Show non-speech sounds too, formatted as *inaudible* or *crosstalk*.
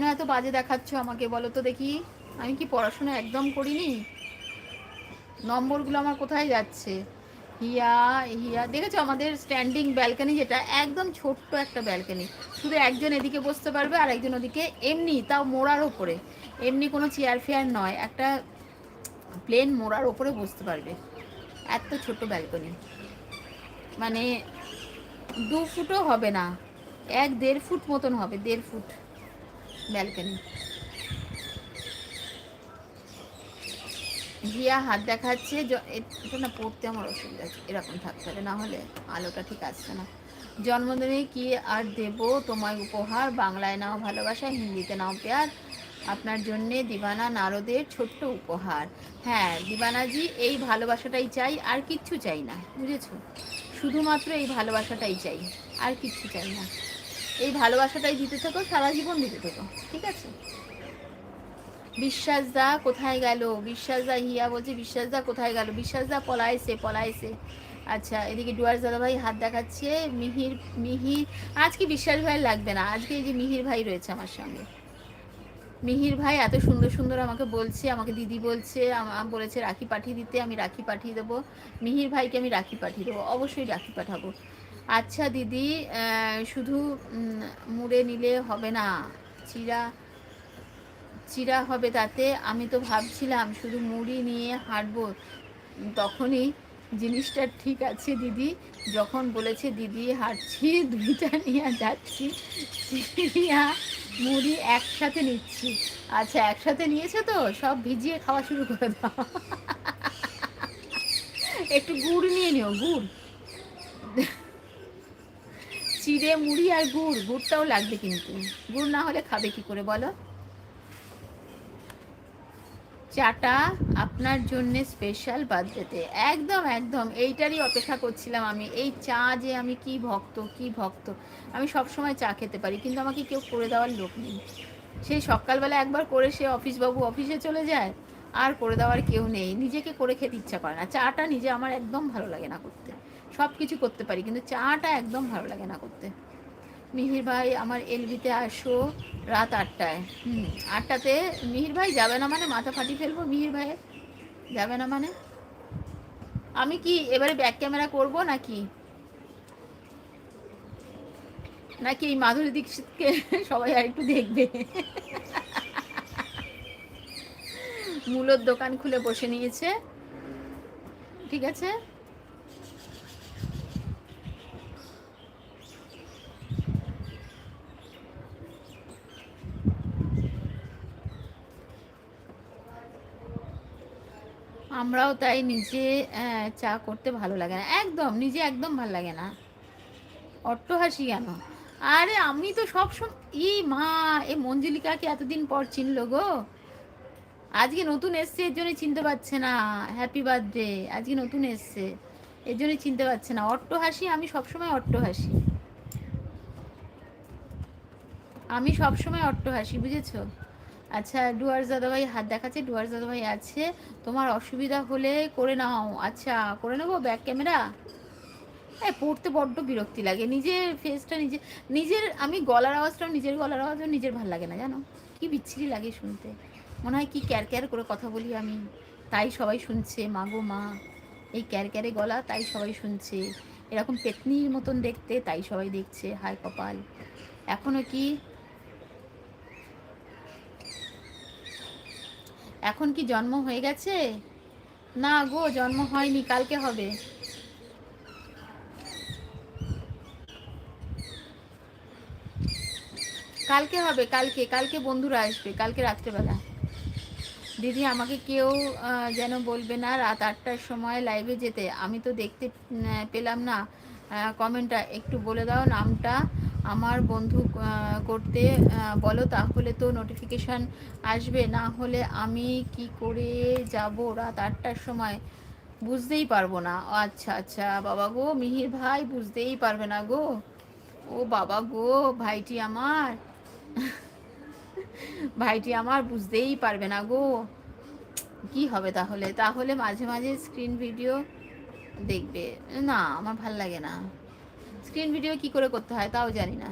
কেন এত বাজে দেখাচ্ছ আমাকে? বলো তো দেখি। আমি কি পড়াশোনা একদম করিনি? নম্বরগুলো আমার কোথায় যাচ্ছে? হিয়া হিয়া। দেখেছ আমাদের স্ট্যান্ডিং ব্যালকানি যেটা? একদম ছোট্ট একটা ব্যালকানি শুধু একজন এদিকে বসতে পারবে আর একজন ওদিকে এমনি, তাও মোড়ার ওপরে। এমনি কোনো চেয়ার ফেয়ার নয়, একটা প্লেন মোড়ার ওপরে বসতে পারবে। এত ছোট ব্যালকনি মানে দু ফুটও হবে না। এক দেড় ফুট মতন হবে, দেড় ফুট। ব্যালকনি। হিয়া হাত দেখাচ্ছে এটা না পড়তে আমার অসুবিধা আছে। এরকম থাকতে হবে, না হলে আলোটা ঠিক আসছে না। জন্মদিনে কি আর দেব তোমায় উপহার? বাংলায় নাও ভালোবাসা, হিন্দিতে নাও পেয়ার। আপনার জন্যে দিবানা নারদের ছোট্ট উপহার। হ্যাঁ দিবানাজি, এই ভালোবাসাটাই চাই, আর কিচ্ছু চাই না, বুঝেছ? শুধুমাত্র এই ভালোবাসাটাই চাই, আর কিচ্ছু চাই না। এই ভালোবাসাটাই দিতে থাকো, সারা জীবন দিতে থাকো, ঠিক আছে? বিশ্বাস দা কোথায় গেল? বিশ্বাস দা হিয়া বলছে, বিশ্বাস দা কোথায় গেল? বিশ্বাস দা পলাইছে পলাইছে। আচ্ছা এদিকে ডুয়ার্স দাদা ভাই হাত দেখাচ্ছে, মিহির মিহির আজকে বিশ্বাস ভাই লাগবে না? আজকে এই যে মিহির ভাই রয়েছে আমার সঙ্গে। মিহির ভাই এত সুন্দর সুন্দর আমাকে বলছে, আমাকে দিদি বলছে বলেছে রাখি পাঠিয়ে দিতে, আমি রাখি পাঠিয়ে দেবো। মিহির ভাইকে আমি রাখি পাঠিয়ে দেবো, অবশ্যই রাখি পাঠাবো। আচ্ছা দিদি শুধু মুড়ে নিলে হবে না চিরা চিরা হবে তাতে। আমি তো ভাবছিলাম শুধু মুড়ি নিয়ে হাঁটবো, তখনই জিনিসটা ঠিক আছে দিদি, যখন বলেছে দিদি হাঁটছি, দুইটা নিয়ে যাচ্ছি, চিড়িয়া মুড়ি একসাথে নিচ্ছি। আচ্ছা একসাথে নিয়েছে তো? সব ভিজিয়ে খাওয়া শুরু করে দাও। একটু গুড় নিয়ে নিও, গুড়। চিড়ে মুড়ি আর গুড়, গুড়টাও লাগবে কিন্তু। গুড় না হলে খাবে কি করে বলো? চাটা আপনার জন্য স্পেশাল বার্থডেতে। একদম একদম। এইটারই অপেক্ষা করছিলাম আমি। এই চা যে আমি কি ভক্ত কি ভক্ত। আমি সব সময় চা খেতে পারি, কিন্তু আমাকে কেউ করে দেওয়ার লোক নেই। সেই সকালবেলা একবার করে সে অফিস বাবু অফিসে চলে যায়, আর করে দেওয়ার কেউ নেই। নিজেকে করে খেতে ইচ্ছা করে না। চাটা নিজে আমার একদম ভালো লাগে না করতে। সব কিছু করতে পারি, কিন্তু চাটা একদম ভালো লাগে না করতে। মিহির ভাই আমার এলবিতে আসো রাত আটটায়। হুম, আটটাতে মিহির ভাই যাবে না মানে মাথা ফাটিয়ে ফেলব মিহির ভাইয়ের? যাবে না মানে? আমি কি এবারে ব্যাক ক্যামেরা করব নাকি? নাকি এই মাধুরী দীক্ষিতকে *laughs* সবাই আর একটু দেখবে? *laughs* মূলর দোকান খুলে বসে নিয়েছে। ঠিক আছে? আমরাও তাই নিজে চা করতে ভালো লাগে না। একদম, নিজে একদম ভালো লাগে না। অট্ট হাসি কেন? আরে আমি তো সবসময়, ই মা, এ মঞ্জুলিকাকে এতদিন পর চিনলো গো? আজকে নতুন এসছে, এর জন্য চিনতে পারছে না। হ্যাপি বার্থডে আজকে নতুন এসছে, এর জন্য চিনতে পারছে না। অট্ট হাসি আমি সবসময় অট্ট হাসি আমি সবসময় অট্ট হাসি বুঝেছ? আচ্ছা ডুয়ার্স দাদাভাই, হাত দেখাচ্ছে, ডুয়ার্স দাদাভাই আছে। তোমার অসুবিধা হলে করে নাও। আচ্ছা করে নেব ব্যাক ক্যামেরা? হ্যাঁ পড়তে বড্ড বিরক্তি লাগে। নিজের ফেসটা নিজে, নিজের, আমি গলার আওয়াজটাও নিজের গলার আওয়াজও নিজের ভালো লাগে না, জানো? কি বিচ্ছিরি লাগে শুনতে। মনে হয় কি ক্যার ক্যার করে কথা বলি আমি। তাই সবাই শুনছে, মা গো মা। এই ক্যার ক্যারে গলা, তাই সবাই শুনছে। এরকম পেতনির মতন দেখতে, তাই সবাই দেখছে। হায় কপাল। এখনও কি এখন কি জন্ম হয়ে গেছে? না গো, জন্ম হয়নি, কালকে হবে। কালকে হবে, কালকে কালকে বন্ধুরা আসবে, কালকে রাত্রেবেলা। দিদি, আমাকে কেউ যেন বলবে না, রাত আটটার সময় লাইভে যেতে। আমি তো দেখতে পেলাম না। কমেন্টটা একটু বলে দাও, নামটা। আমার বন্ধু করতে বলো তাহলে তো নোটিফিকেশান আসবে। না হলে আমি কি করে যাব রাত আটটার সময়? বুঝতেই পারব না। আচ্ছা আচ্ছা বাবা গো, মিহির ভাই বুঝতেই পারবে না গো। ও বাবা গো, ভাইটি আমার। ভাইটি আমার বুঝতেই পারবে না গো। কি হবে তাহলে? তাহলে মাঝে মাঝে স্ক্রিন ভিডিও দেখবে। না, আমার ভালো লাগে না। স্ক্রিন ভিডিও কি করে করতে হয় তাও জানি না